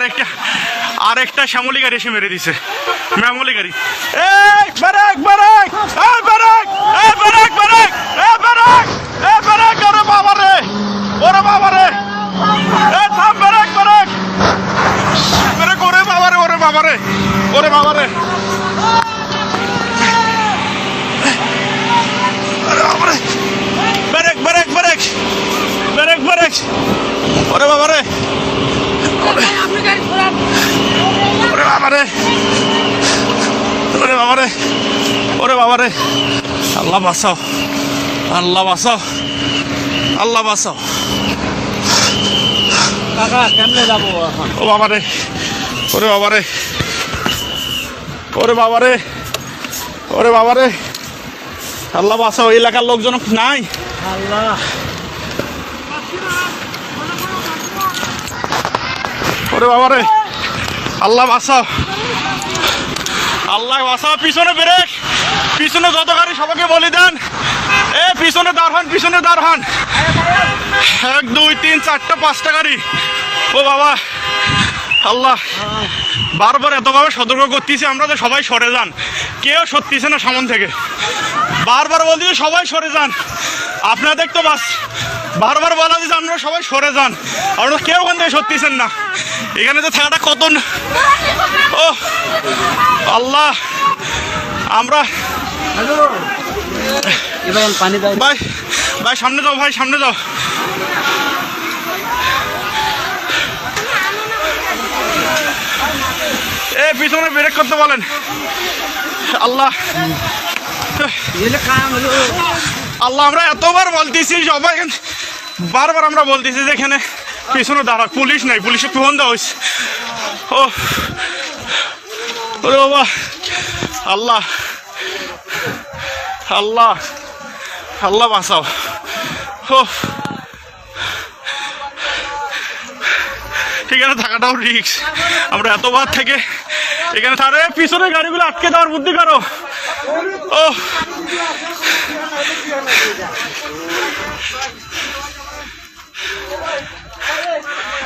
আরেকটা আরেকটা শ্যামলি গাড়ি এসে মেরে দিছে। ম্যামলি গাড়ি। এই ব্রেক ব্রেক এই ব্রেক এই ব্রেক ব্রেক এই ব্রেক এই ব্রেক ওরে বাবা রে, ওরে বাবা রে। এই, থাম ব্রেক ব্রেক ব্রেক ওরে বাবা রে, ওরে বাবা রে, ওরে বাবা রে। Brake brake brake brake brake ওরে বাবা রে। ওরে বাবা রে ওরে বাবা রে ওরে বাবা রে আল্লাহ বাঁচাও আল্লাহ বাঁচাও আল্লাহ বাঁচাও। ও বাবা রে ওরে বাবা রে ওরে বাবা রে ওরে বাবা রে আল্লাহ বাঁচাও এলাকার লোকজন নাই। আল্লাহ। ওরে বাবা রে আল্লাহ বাঁচাও আল্লাহ বাঁচাও পিছনে ব্রেক। পিছনে যত গাড়ি সবাইকে বলে দেন। এ, পিছনে দাঁড় হন, পিছনে দাঁড় হন। এক, দুই, তিন, চারটা, পাঁচটা গাড়ি। ও বাবা, আল্লাহ, বারবার এতভাবে সতর্ক করতেছি আমরা যে সবাই সরে যান। কেউ সত্যিছে না সামন থেকে। বারবার বলতেছি সবাই সরে যান। আপনাদের তো বাস। বারবার বলা দিচ্ছে আপনারা সবাই সরে যান। আপনারা কেউ ওখান থেকে সত্যিছেন না। এখানে তো থাকাটা কত ও, আল্লাহ, আমরা ভাই ভাই, সামনে যাও, ভাই, সামনে যাও। এ, পিছনে ব্রেক করতে বলেন। আল্লাহ। আল্লাহ, আমরা এতবার বলতেছি, সবাই বারবার আমরা বলতেছি যে এখানে পিছনে দাঁড়া, পুলিশ নাই, পুলিশে ফোন দেওয়া হয়েছে ও ওরে বাবা, আল্লাহ আল্লাহ আল্লাহ বাঁচাও। ও এখানে থাকাটাও রিক্স আমরা এতবার থেকে এখানে তারে পিছনে গাড়িগুলো আটকে দেওয়ার বুদ্ধি করো। ও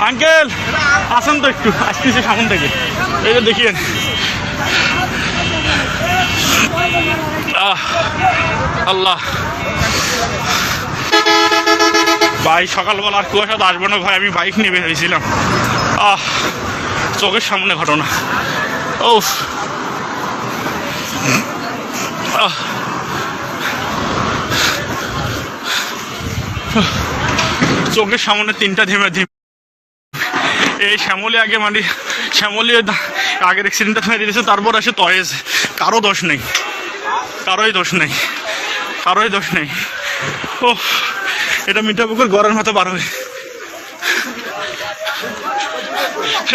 আঙ্কেল, আসেন তো একটু, আসতেছে সামন থেকে। এই যে দেখিয়েন। আল্লাহ। ভাই, সকালবেলা আর কুয়াশা আসব না ভাই, আমি বাইক নিয়ে বের হয়েছিলাম। আহ, চোখের সামনে ঘটনা। ও চোখের সামনে তিনটা থেমে এই শ্যামলি আগে মানে শ্যামলি আগের অ্যাক্সিডেন্টটা মেরে দিয়েছে তারপর আসে তয়েজ। কারও দোষ নেই। কারোই দোষ নেই। কারোই দোষ নেই। ও এটা মিঠাপুকুর গড়ের মতো বার হয়।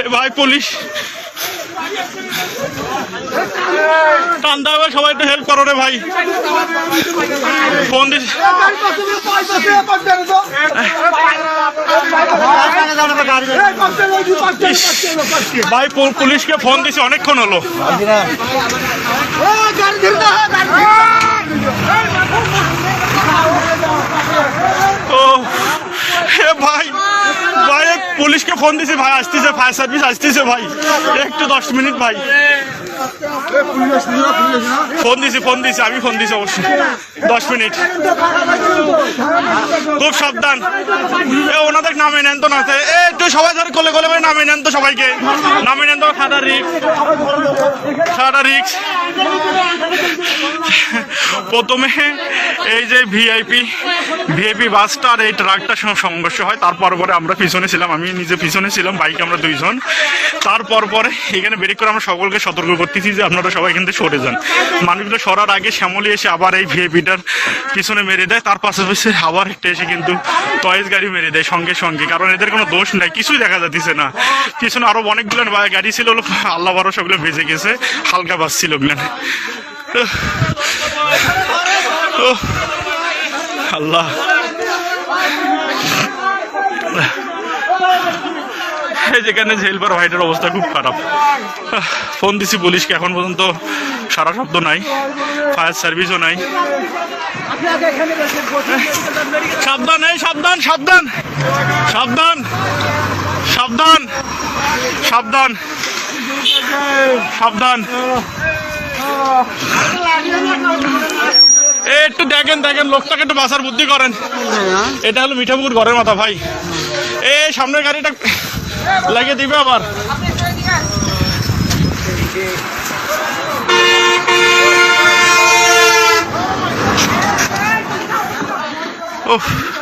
এ ভাই পুলিশ। হবে সবাই একটু হেল্প করো রে ভাই। ফোন দিস। ভাই পুলিশকে ফোন দিছি অনেকক্ষণ হলো ও এ ভাই ভাই পুলিশকে ফোন দিছি ভাই আসতেছে ফায়ার সার্ভিস আসতেছে ভাই একটু দশ মিনিট ভাই ফোন দিছি ফোন দিছি আমি ফোন দিছি অবশ্যই দশ মিনিট খুব সাবধান। এ, ওনাদের নামে নেন তো না এ একটু সবাই ধরে কোলে কোলে নামে নেন তো সবাইকে। নামে নেন তো সাদা রিক্স সাদা রিক্স। প্রথমে এই যে ভিআইপি ভিআইপি বাসটা আর এই ট্রাকটার সঙ্গে সংঘর্ষ হয়। তারপর পরে আমরা পিছনে ছিলাম, আমি নিজে পিছনে ছিলাম, বাইকে আমরা দুইজন। তারপর পরে এখানে বেরিয়ে করে আমরা সকলকে সতর্ক করতেছি যে আপনারা সবাই থেকে সরে যান। মানুষগুলো সরার আগে শ্যামলি এসে আবার এই ভিআইপিটার পিছনে মেরে দেয়। তার পাশাপাশি আবার একটা এসে কিন্তু টয়েস গাড়ি মেরে দেয় সঙ্গে সঙ্গে। কারণ এদের কোনো দোষ নাই, কিছুই দেখা যাচ্ছে না। পিছনে আরও অনেকগুলো গাড়ি ছিল আল্লাহ বারো সবগুলো ভেজে গেছে, হালকা বাস ছিল ওগুলো। আল্লাহ। যেখানে হেল্পার ভাইটার অবস্থা খুব খারাপ। ফোন দিছি পুলিশকে, এখন পর্যন্ত সারা শব্দ নাই, ফায়ার সার্ভিসও নাই। সাবধান, এই সাবধান সাবধান সাবধান সাবধান সাবধান সাবধান। একটু দেখেন দেখেন, লোকটাকে একটু বাসার বুদ্ধি করেন। এটা হলো মিঠাপুকুর ঘরের মাথা, ভাই। এ, সামনের গাড়িটা লাগিয়ে দিবে আবার। Oh.